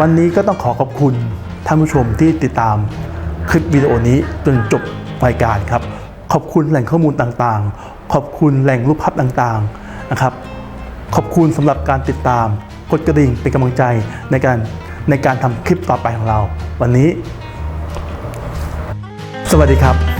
วันนี้ก็ต้องขอขอบคุณท่านผู้ชมที่ติดตามคลิปวิดีโอนี้จนจบรายการครับ ขอบคุณแหล่งข้อมูลต่างๆ ขอบคุณแหล่งรูปภาพต่างๆนะครับ ขอบคุณสำหรับการติดตาม กดกระดิ่งเป็นกำลังใจในการในการทำคลิปต่อไปของเรา วันนี้ สวัสดีครับ